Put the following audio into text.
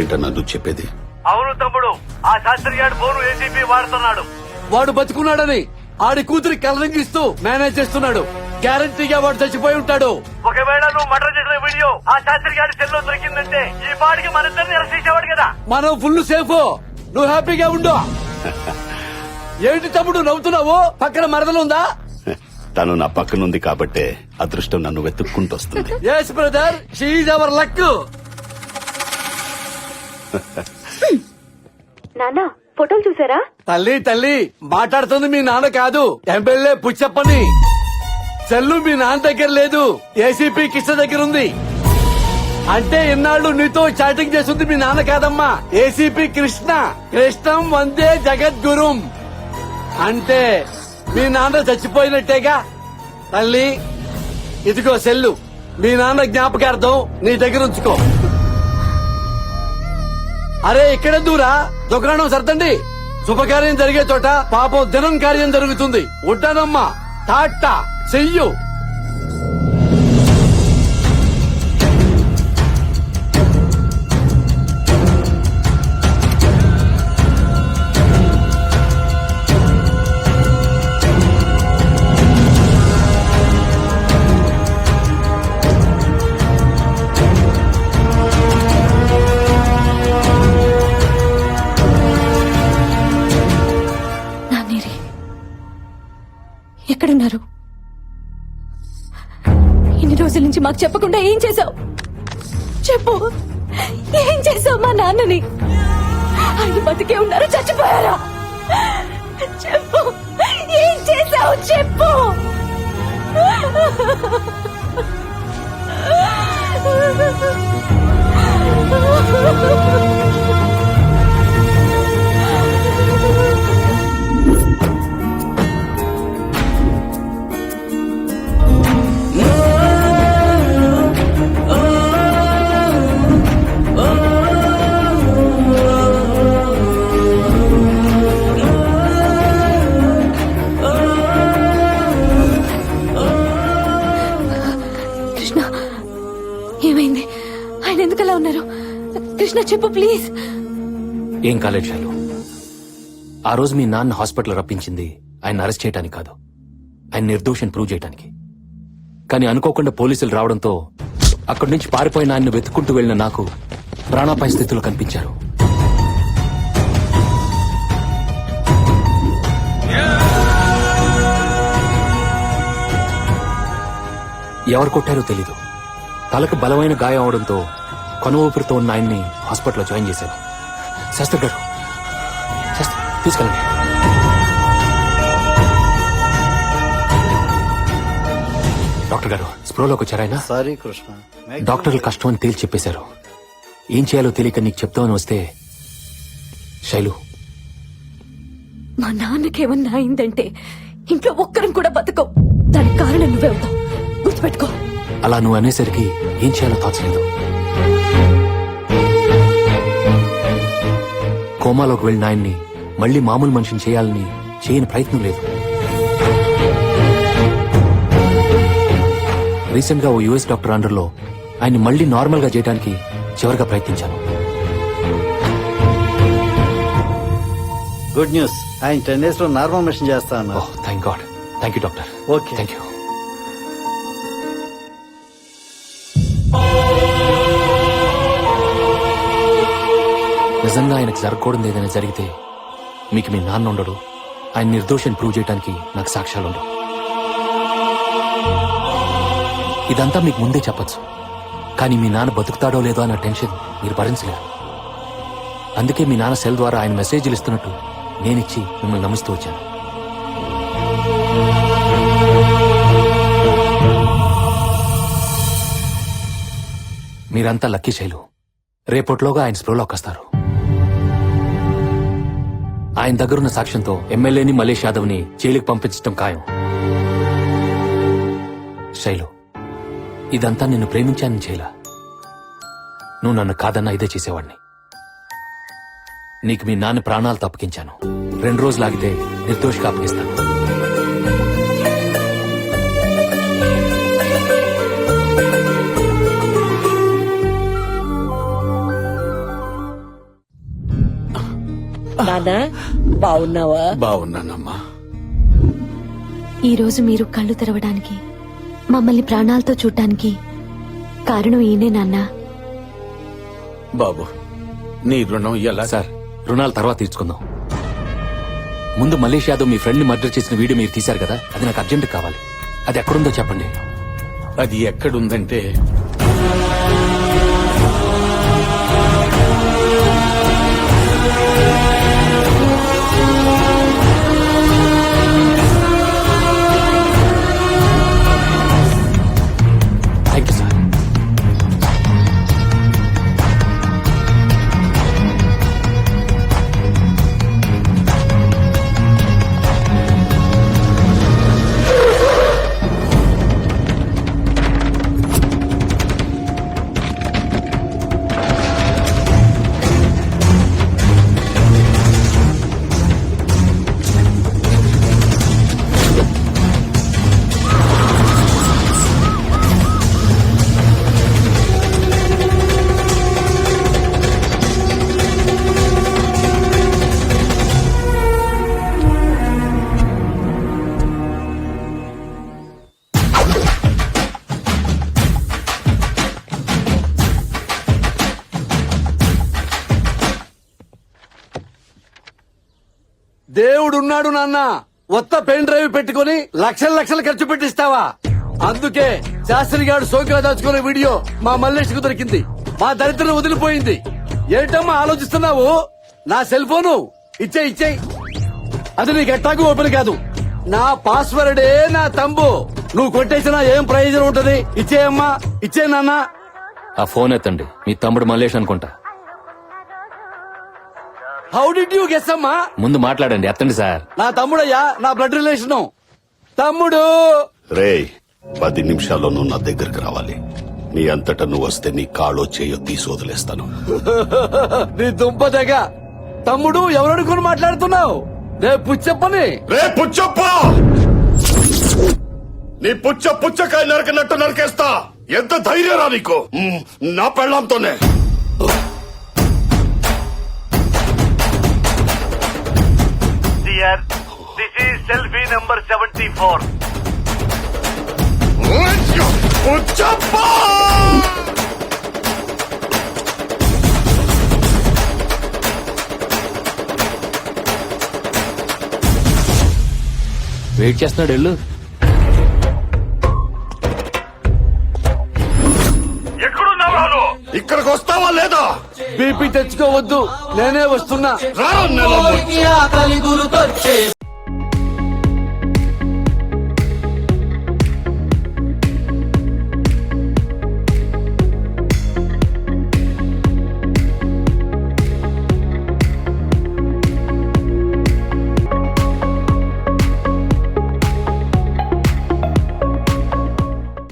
ఏంటన్నా నువ్వు చెప్పేది. అవును తమ్ముడు ఆ శాస్త్రి గారు ఫోను ఏసీపీ వాడుతున్నాడు. వాడు బతుకున్నాడని ఆడి కూతురి కలరింగ్ ఇస్తూ మేనేజ్ చేస్తున్నాడు. గ్యారంటీగా వాడు చచ్చిపోయి ఉంటాడు. ఒకవేళ నువ్వు మర్డర్ చేసిన వీడియో ఆ శాస్త్రి గారి సెల్లో దొరికిందంటే ఈ పాటికి మన ఇద్దరిని అరెస్ట్ చేసేవాడు కదా. మనం ఫుల్ సేఫ్. నువ్వు హ్యాపీగా ఉండు. ఏంటి తమ్ముడు నవ్వుతున్నావు? పక్కన మరదలుందా? తను నా పక్కనుంది కాబట్టే అదృష్టం నన్ను వెతుక్కుంటూ వస్తుంది ఎస్ బ్రదర్ షీఈ్ అవర్ లక్ నానా ఫోటోలు చూసారా? తల్లి తల్లి మాట్లాడుతుంది మీ నాన్న కాదు. ఎమ్మెల్యే పుచ్చప్పని. సెల్లు మీ నాన్న దగ్గర లేదు. ఏసీపీ కిష్ట దగ్గర ఉంది. అంటే ఇన్నాళ్ళు నీతో చాటింగ్ చేస్తుంది మీ నాన్న కాదమ్మా. ఏసీపీ కృష్ణ. కృష్ణం వందే జగద్గురుం. అంటే మీ నాన్న చచ్చిపోయినట్టేగా? తల్లి ఇదిగో సెల్లు. మీ నాన్న జ్ఞాపకార్థం నీ దగ్గర ఉంచుకో. అరే ఇక్కడే దూరా దుకాణం సర్దండి. శుభకార్యం జరిగే చోట పాపం దినం కార్యం జరుగుతుంది. ఉంటానమ్మా. టాటా. చెయ్యు. మాకు చెప్పకుండా ఏం చేశావు? చెప్పు. ఏం చేసావు మా నాన్నని? ఆయన బతికే ఉన్నారు చచ్చిపోయారా? చెప్పు. ఏం చేసావు చెప్పు. కృష్ణ కృష్ణ చెప్పు ప్లీజ్. ఏం కాలేదు షాలు ఆ రోజు మీ నాన్న హాస్పిటల్ రప్పించింది ఆయన అరెస్ట్ చేయడానికి కాదు. ఆయన నిర్దోషం ప్రూవ్ చేయడానికి కానీ అనుకోకుండా పోలీసులు రావడంతో అక్కడి నుంచి పారిపోయిన ఆయన్ని వెతుక్కుంటూ వెళ్ళిన నాకు ప్రాణాపాయ స్థితిలో కనిపించారు. ఎవరు కొట్టారో తెలీదు. తలకు బలమైన గాయం అవడంతో కొన ఊపిరితో ఉన్న ఆయన్ని హాస్పిటల్లో జాయిన్ చేశారు శాస్త్రి గారు శాస్త్రి తీసుకెళ్ళండి. డాక్టర్ గారు స్ప్రోలోకి వచ్చారాయన సారీ కృష్ణ. డాక్టర్లు కష్టం అని తేల్చి చెప్పేశారు. ఏం చేయాలో తెలియక నీకు చెప్తామని వస్తే శైలు. మా నాన్నకేమన్నా అయిందంటే ఇంట్లో ఒక్కరం కూడా బతకం దానికి కారణం నువ్వే అవుతావు గుర్తుపెట్టుకో. అలా నువ్వు అనేసరికి ఏం చేయాలో తోచలేదు. కోమాలోకి వెళ్ళిన ఆయన్ని మళ్ళీ మామూలు మనిషిని చేయాలని చేయని ప్రయత్నం లేదు. రీసెంట్గా ఓ యుఎస్ డాక్టర్ అండర్లో ఆయన్ని మళ్ళీ నార్మల్గా చేయడానికి చివరిగా ప్రయత్నించాను. గుడ్ న్యూస్ ఆయన టెన్ డేస్లో నార్మల్ మిషన్ చేస్తా ఓ అన్నారు thank God thank you doctor. Okay. Thank you నిజంగా ఆయనకు జరగకూడదు ఏదైనా జరిగితే మీకు మీ నాన్న ఉండడు. ఆయన నిర్దోషం ప్రూవ్ చేయడానికి నాకు సాక్ష్యాలు ఉండవు. ఇదంతా మీకు ముందే చెప్పచ్చు. కానీ మీ నాన్న బతుకుతాడో లేదో అన్న టెన్షన్ మీరు భరించలేరు. అందుకే మీ నాన్న సెల్ ద్వారా ఆయన మెసేజ్లు ఇస్తున్నట్టు నేనిచ్చి మిమ్మల్ని నమ్మిస్తూ వచ్చాను. మీరంతా లక్కీ శైలు. రేపట్లోగా ఆయన స్ప్రోలోకి వస్తారు. ఆయన దగ్గరున్న సాక్ష్యంతో ఎమ్మెల్యేని మలేష్ యాదవ్ని జైలుకు పంపించడం ఖాయం. శైలు ఇదంతా నిన్ను ప్రేమించానని చేయలా. నువ్వు నన్ను కాదన్నా ఇదే చేసేవాడిని. నీకు మీ నాన్న ప్రాణాలు తప్పకించాను రెండు రోజులు ఆగితే నిర్దోషిగా అప్పగిస్తాను. నానా బాగున్నావా? బాగున్నానమ్మా. ఈ రోజు మీరు కళ్ళు తెరవడానికి మమ్మల్ని ప్రాణాలతో చూడటానికి కారణం ఈయనే నాన్నా. బాబు నీ రుణం ఎలా? సార్ రుణాలు తర్వాత తీర్చుకుందాం. ముందు మలేష్ యాదవ్ మీ ఫ్రెండ్ని మర్డర్ చేసిన వీడియో మీరు తీశారు కదా? అది నాకు అర్జెంట్ కావాలి. అది ఎక్కడుందో చెప్పండి. అది ఎక్కడుందంటే దేవుడున్నాడు నాన్న. కొత్త పెన్ డ్రైవ్ పెట్టుకుని లక్షల లక్షలు ఖర్చు పెట్టిస్తావా? అందుకే శాస్త్రి గారు సోకిలా దాచుకునే వీడియో మా మల్లేష్కు దొరికింది. మా దరిద్రం వదిలిపోయింది. ఏంటమ్మా ఆలోచిస్తున్నావు? నా సెల్ ఫోను? ఇచ్చే ఇచ్చే. అది నీకు ఎట్టాకు ఓపెన్ కాదు. నా పాస్వర్డే నా తంబు. నువ్వు కొట్టేసినా ఏం ప్రయోజనం ఉంటది? ఇచ్చేయమ్మా ఇచ్చే నాన్న. ఆ ఫోన్ ఎత్తండి. మీ తమ్ముడు మల్లేష్ అనుకుంటా. హౌ డిడ్ యూ గెస్ అమ్మా? ముందు మాట్లాడండి ఎత్తండి సార్. నా తమ్ముడయ్యా నా బ్లడ్ రిలేషన్ తమ్ముడు! రేయ్ పది నిమిషాల్లో నువ్వు నా దగ్గరికి రావాలి. నీ అంతటా నువ్వు వస్తే నీ కాళ్ళో చేయో తీసి వదిలేస్తాను. నీ దుంప తెగ. తమ్ముడు ఎవరనుకుని మాట్లాడుతున్నావు? రే పుచ్చప్పని. రే పుచ్చప్ప! నీ పుచ్చ పుచ్చకాయ నరకనట్టు నరికేస్తా. ఎంత ధైర్యరా నీకు? మ్, నా పెళ్ళాంతోనే. Selfie number seventy four. Wait చేస్తున్నాడు వెళ్ళు. ఎక్కడున్నావు రాను ఇక్కడికి వస్తావా లేదా? బీపీ తెచ్చుకోవద్దు. నేనే వస్తున్నా.